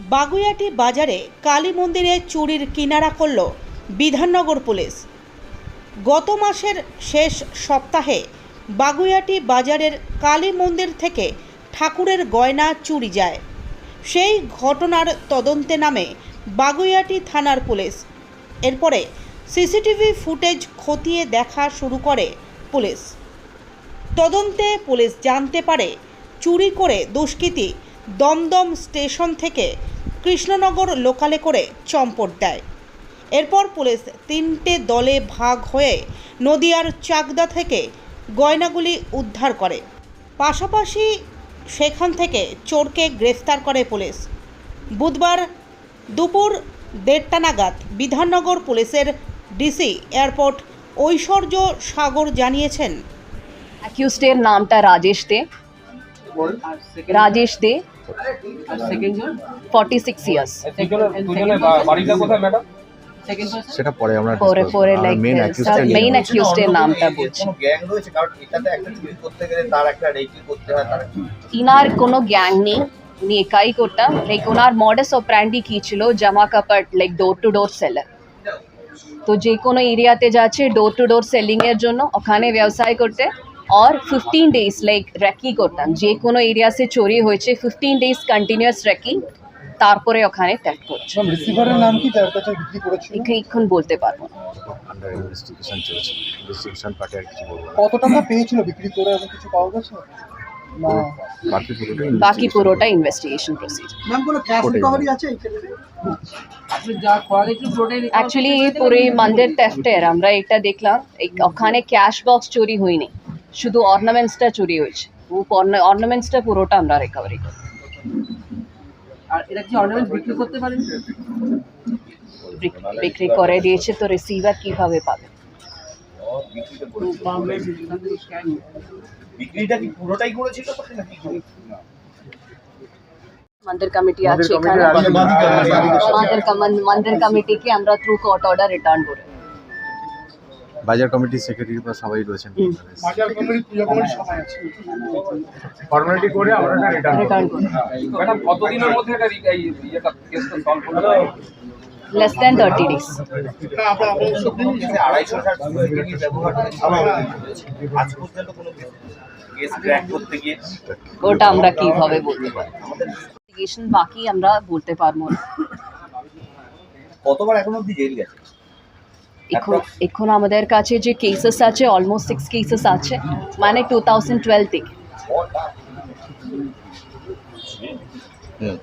বাগুইয়াটি বাজারে কালী মন্দিরে চুরির কিনারা করল বিধাননগর পুলিশ। গত মাসের শেষ সপ্তাহে বাগুইয়াটি বাজারের কালী মন্দির থেকে ঠাকুরের গয়না চুরি যায়। সেই ঘটনার তদন্তে নামে বাগুইয়াটি থানার পুলিশ। এরপরে সিসিটিভি ফুটেজ খতিয়ে দেখা শুরু করে পুলিশ। তদন্তে পুলিশ জানতে পারে, চুরি করে দুষ্কৃতী দমদম স্টেশন থেকে কৃষ্ণনগর লোকালে করে চম্পট দেয়। এরপর পুলিশ তিনটে দলে ভাগ হয়ে নদিয়ার চাকদা থেকে গয়নাগুলি উদ্ধার করে। পাশাপাশি সেখান থেকে চোরকে গ্রেফতার করে পুলিশ। বুধবার দুপুর দেড়টা নাগাদ বিধাননগর পুলিশের ডিসি এয়ারপোর্ট ঐশ্বর্য সাগর জানিয়েছেন অ্যাকিউস্টের নামটা Rajesh Dey. Rajesh Dey forty six years বাড়িটা কোথায় ম্যাডাম সেটা পরে আমরা পরে পরে লাইক main accused মেইন। অ্যাকিউস্টের নামটা বলছি। কোনো গ্যাং রয়েছে? কারণ এটাতে একটা চুরি করতে গেলে তার একটা রেকি করতে হয় তার ইনার কোনো গ্যাং নেই উনি একাই করতাম লাইক ওনার মডাস অপ্র্যান্ডি কি ছিল? জামা কাপড় like door to door seller তো যে কোনো এরিয়াতে যাচ্ছে ডোর টু ডোর সেলিংয়ের জন্য ওখানে ব্যবসায় করতে। আর ফিফটিন ডেজ লাইক রেকি করতাম যে কোনো এরিয়াতে চুরি হয়েছে ফিফটিন ডেজ কন্টিনিউয়াস রেকি তারপরে ওখানে ত্যাগ করছে রিসিভারের নাম কি? যার কাছে বিক্রি করেছিল? এখন বলতে পারব না। আন্ডার ইনভেস্টিগেশন চলছে। ইনভেস্টিগেশন পার্টে আর কিছু বলব কত টাকা পেয়েছিল বিক্রি করে? এমন কিছু পাওয়া গেছে? বাকি পুরোটা ইনভেস্টিগেশন প্রসিজার ম্যাম কোনো ক্যাশ রিকভারি আছে এই ক্ষেত্রে? অ্যাকচুয়ালি পুরো মন্দির আমরা এটা দেখলাম। এই- ওখানে ক্যাশ বক্স চুরি হয়নি। শুধু অর্নামেন্টসটা চুরি হয়েছে ও অর্নামেন্টসটা পুরোটা আমরা রিকভারি করি আর এটা কি অর্নামেন্ট বিক্রি করতে পারেন বিক- বিক্রি করে দিয়েছে তো রিসিভার কীভাবে পাবে? বিক্রিটা কি পুরোটাই করেছিল নাকি? মন্দির কমিটি আছে এখানে মন্দির কম- মন্দির কমিটিকে আমরা থ্রু কোর্ট অর্ডার রিটার্ন করে বাজার কমিটির সেক্রেটারি বা সবাই রয়েছেন বাজার কমিটি পূজা কমিটি সবাই আছে। ফর্মালিটি করে আমরা এটা রিটার্ন ম্যাডাম কতদিনের মধ্যে এটা কেসটা solve less than thirty days গিয়ে ওটা আমরা কীভাবে বলতে ইনভেস্টিগেশন বাকি আমরা বলতে পারব না। কতবার এখন অব্দি জেল গেছে? এখন এখন আমাদের কাছে যে কেসেস আছে অলমোস্ট সিক্স কেসেস আছে মানে টু থাউজেন্ড টুয়েলভ থেকে হুম